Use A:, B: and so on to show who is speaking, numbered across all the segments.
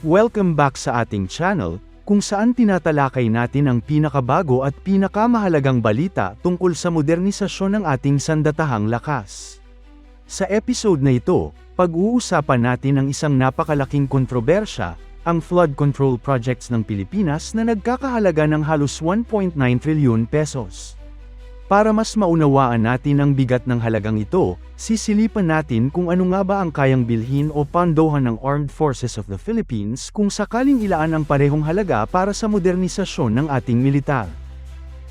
A: Welcome back sa ating channel, kung saan tinatalakay natin ang pinakabago at pinakamahalagang balita tungkol sa modernisasyon ng ating sandatahang lakas. Sa episode na ito, pag-uusapan natin ang isang napakalaking kontrobersya, ang flood control projects ng Pilipinas na nagkakahalaga ng halos 1.9 trilyon pesos. Para mas maunawaan natin ang bigat ng halagang ito, sisilipan natin kung ano nga ba ang kayang bilhin o pandohan ng Armed Forces of the Philippines kung sakaling ilaan ang parehong halaga para sa modernisasyon ng ating militar.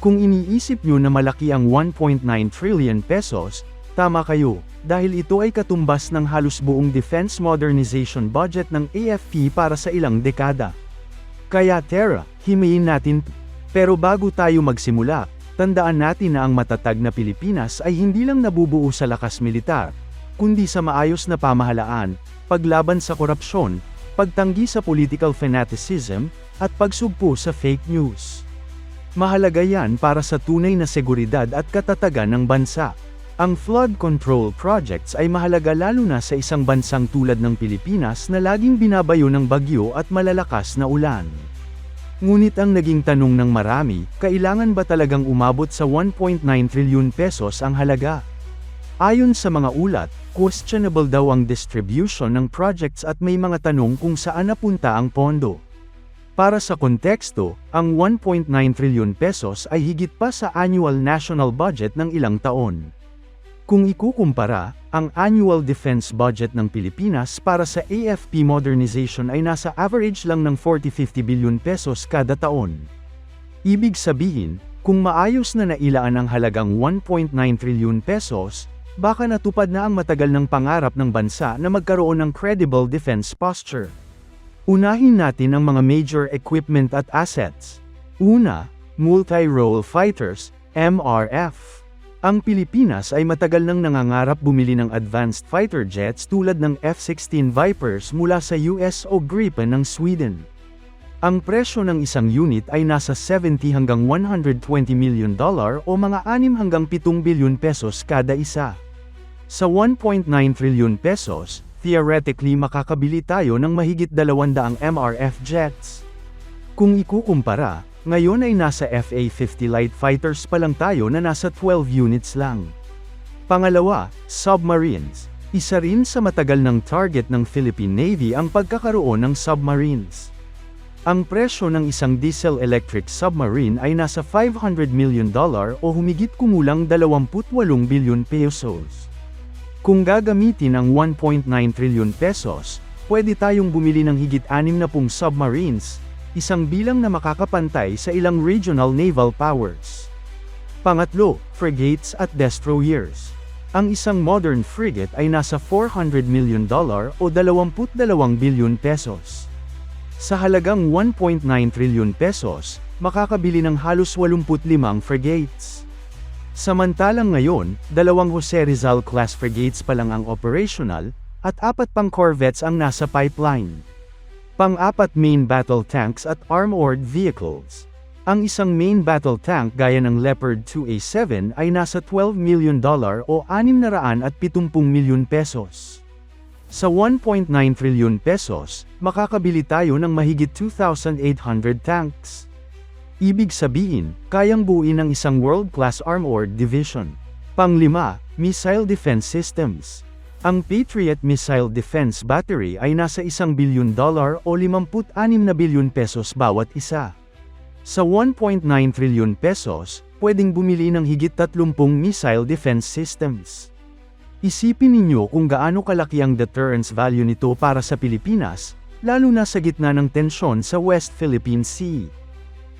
A: Kung iniisip nyo na malaki ang 1.9 trillion pesos, tama kayo, dahil ito ay katumbas ng halos buong defense modernization budget ng AFP para sa ilang dekada. Kaya Tara, himayin natin. Pero bago tayo magsimula, tandaan natin na ang matatag na Pilipinas ay hindi lang nabubuo sa lakas militar, kundi sa maayos na pamahalaan, paglaban sa korupsyon, pagtanggi sa political fanaticism, at pagsugpo sa fake news. Mahalaga yan para sa tunay na seguridad at katatagan ng bansa. Ang flood control projects ay mahalaga lalo na sa isang bansang tulad ng Pilipinas na laging binabayo ng bagyo at malalakas na ulan. Ngunit ang naging tanong ng marami, kailangan ba talagang umabot sa 1.9 trilyon pesos ang halaga? Ayon sa mga ulat, questionable daw ang distribution ng projects at may mga tanong kung saan napunta ang pondo. Para sa konteksto, ang 1.9 trilyon pesos ay higit pa sa annual national budget ng ilang taon. Kung ikukumpara, ang annual defense budget ng Pilipinas para sa AFP modernization ay nasa average lang ng 40-50 billion pesos kada taon. Ibig sabihin, kung maayos na nailaan ang halagang 1.9 trilyon pesos, baka natupad na ang matagal ng pangarap ng bansa na magkaroon ng credible defense posture. Unahin natin ang mga major equipment at assets. Una, multi-role fighters, MRF. Ang Pilipinas ay matagal nang nangangarap bumili ng advanced fighter jets tulad ng F-16 Vipers mula sa US o Gripen ng Sweden. Ang presyo ng isang unit ay nasa 70 hanggang 120 million dollar o mga 6 hanggang 7 bilyon pesos kada isa. Sa 1.9 trillion pesos, theoretically makakabili tayo ng mahigit 200 MRF jets. Kung ikukumpara, ngayon ay nasa FA-50 light fighters pa lang tayo na nasa 12 units lang. Pangalawa, submarines. Isa rin sa matagal ng target ng Philippine Navy ang pagkakaroon ng submarines. Ang presyo ng isang diesel-electric submarine ay nasa 500 million dollar o humigit kumulang 28 billion pesos. Kung gagamitin ang 1.9 trillion pesos, pwede tayong bumili ng higit 60 submarines, isang bilang na makakapantay sa ilang regional naval powers. Pangatlo, frigates at destroyers. Ang isang modern frigate ay nasa 400 million dollar o 22 bilyon pesos. Sa halagang 1.9 trilyon pesos, makakabili ng halos 85 frigates. Samantalang ngayon, dalawang Jose Rizal class frigates pa lang ang operational, at apat pang corvettes ang nasa pipeline. Pang-apat main battle tanks at armored vehicles. Ang isang main battle tank gaya ng Leopard 2A7 ay nasa 12 million dollar o 670 milyon pesos. Sa 1.9 trilyon pesos, makakabili tayo ng mahigit 2,800 tanks. Ibig sabihin, kayang buuin ng isang world-class armored division. Panglima, missile defense systems. Ang Patriot Missile Defense Battery ay nasa isang bilyon dollar o 56 na bilyon pesos bawat isa. Sa 1.9 trilyon pesos, pwedeng bumili ng higit 30 missile defense systems. Isipin ninyo kung gaano kalaki ang deterrence value nito para sa Pilipinas, lalo na sa gitna ng tensyon sa West Philippine Sea.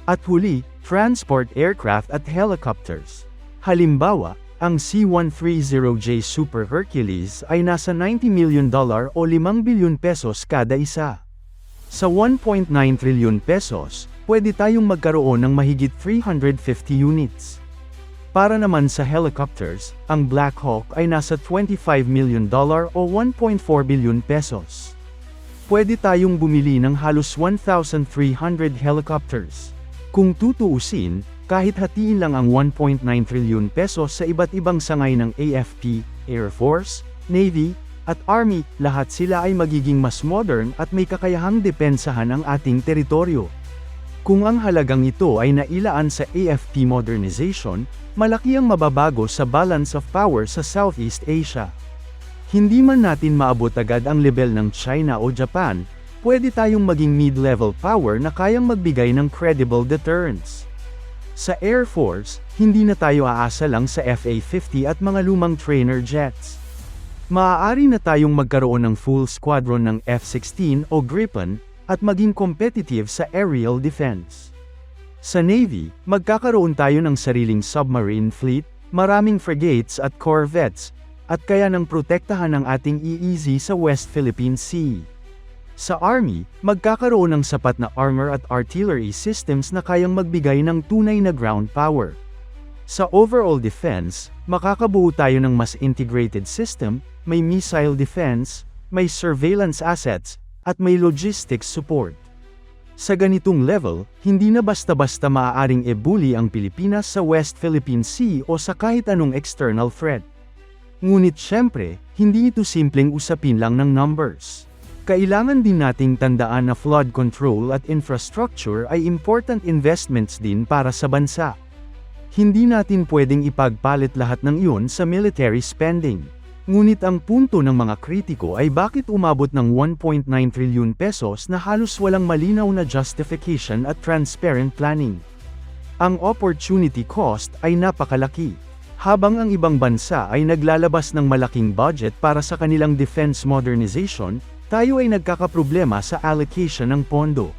A: At huli, transport aircraft at helicopters. Halimbawa, ang C-130J Super Hercules ay nasa 90 million dollar o 5 bilyon pesos kada isa. Sa 1.9 trilyon pesos, pwede tayong magkaroon ng mahigit 350 units. Para naman sa helicopters, ang Black Hawk ay nasa 25 million dollar o 1.4 bilyon pesos. Pwede tayong bumili ng halos 1,300 helicopters. Kung tutuusin, kahit hatiin lang ang 1.9 trilyon pesos sa iba't ibang sangay ng AFP, Air Force, Navy, at Army, lahat sila ay magiging mas modern at may kakayahang depensahan ang ating teritoryo. Kung ang halagang ito ay nailaan sa AFP modernization, malaki ang mababago sa balance of power sa Southeast Asia. Hindi man natin maabot agad ang level ng China o Japan, pwede tayong maging mid-level power na kayang magbigay ng credible deterrence. Sa Air Force, hindi na tayo aasa lang sa FA-50 at mga lumang trainer jets. Maaari na tayong magkaroon ng full squadron ng F-16 o Gripen, at maging competitive sa aerial defense. Sa Navy, magkakaroon tayo ng sariling submarine fleet, maraming frigates at corvettes, at kaya nang protektahan ang ating EEZ sa West Philippine Sea. Sa Army, magkakaroon ng sapat na armor at artillery systems na kayang magbigay ng tunay na ground power. Sa overall defense, makakabuo tayo ng mas integrated system, may missile defense, may surveillance assets, at may logistics support. Sa ganitong level, hindi na basta-basta maaaring ebuli ang Pilipinas sa West Philippine Sea o sa kahit anong external threat. Ngunit syempre, hindi ito simpleng usapin lang ng numbers. Kailangan din nating tandaan na flood control at infrastructure ay important investments din para sa bansa. Hindi natin pwedeng ipagpalit lahat ng iyon sa military spending. Ngunit ang punto ng mga kritiko ay bakit umabot ng 1.9 trilyon pesos na halos walang malinaw na justification at transparent planning. Ang opportunity cost ay napakalaki. Habang ang ibang bansa ay naglalabas ng malaking budget para sa kanilang defense modernization, tayo ay nagkakaproblema sa allocation ng pondo.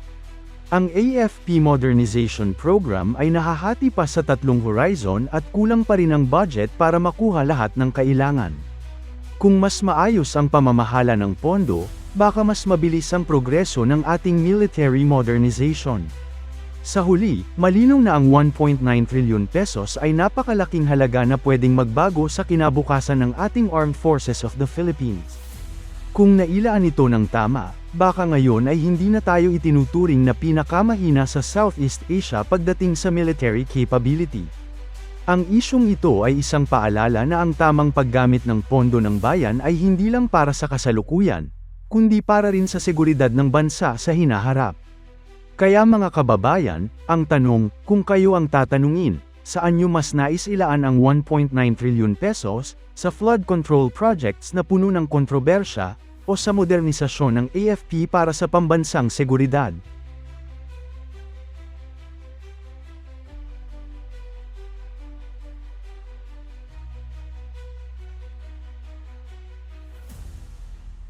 A: Ang AFP Modernization Program ay nahahati pa sa tatlong horizon at kulang pa rin ang budget para makuha lahat ng kailangan. Kung mas maayos ang pamamahala ng pondo, baka mas mabilis ang progreso ng ating military modernization. Sa huli, malinaw na ang 1.9 trilyon pesos ay napakalaking halaga na pwedeng magbago sa kinabukasan ng ating Armed Forces of the Philippines. Kung nailaan ito ng tama, baka ngayon ay hindi na tayo itinuturing na pinakamahina sa Southeast Asia pagdating sa military capability. Ang isyong ito ay isang paalala na ang tamang paggamit ng pondo ng bayan ay hindi lang para sa kasalukuyan, kundi para rin sa seguridad ng bansa sa hinaharap. Kaya mga kababayan, ang tanong, kung kayo ang tatanungin, saan nyo mas nais ilaan ang 1.9 trilyon pesos, sa flood control projects na puno ng kontrobersya, o sa modernisasyon ng AFP para sa pambansang seguridad?